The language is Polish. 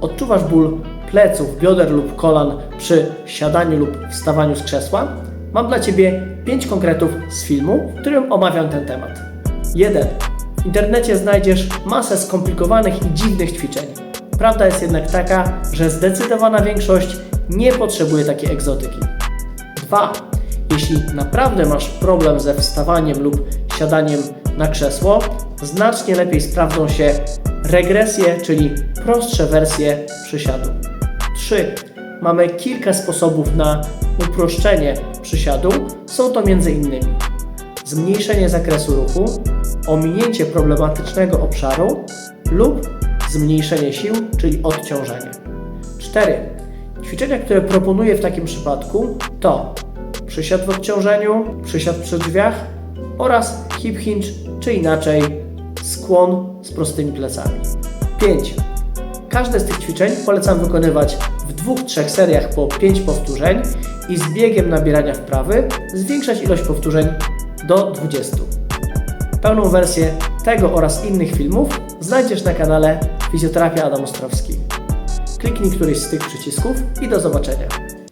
odczuwasz ból pleców, bioder lub kolan przy siadaniu lub wstawaniu z krzesła, mam dla Ciebie 5 konkretów z filmu, w którym omawiam ten temat. 1. W internecie znajdziesz masę skomplikowanych i dziwnych ćwiczeń. Prawda jest jednak taka, że zdecydowana większość nie potrzebuje takiej egzotyki. 2. Jeśli naprawdę masz problem ze wstawaniem lub siadaniem na krzesło, znacznie lepiej sprawdzą się regresje, czyli prostsze wersje przysiadu. 3. Mamy kilka sposobów na uproszczenie przysiadu. Są to m.in. zmniejszenie zakresu ruchu, ominięcie problematycznego obszaru lub zmniejszenie sił, czyli odciążenie. 4. Ćwiczenia, które proponuję w takim przypadku to przysiad w odciążeniu, przysiad przy drzwiach oraz hip hinge, czy inaczej skłon z prostymi plecami. 5. Każde z tych ćwiczeń polecam wykonywać w dwóch, trzech seriach po 5 powtórzeń i z biegiem nabierania wprawy zwiększać ilość powtórzeń do 20. Pełną wersję tego oraz innych filmów znajdziesz na kanale Fizjoterapia Adam Ostrowski. Kliknij któryś z tych przycisków i do zobaczenia.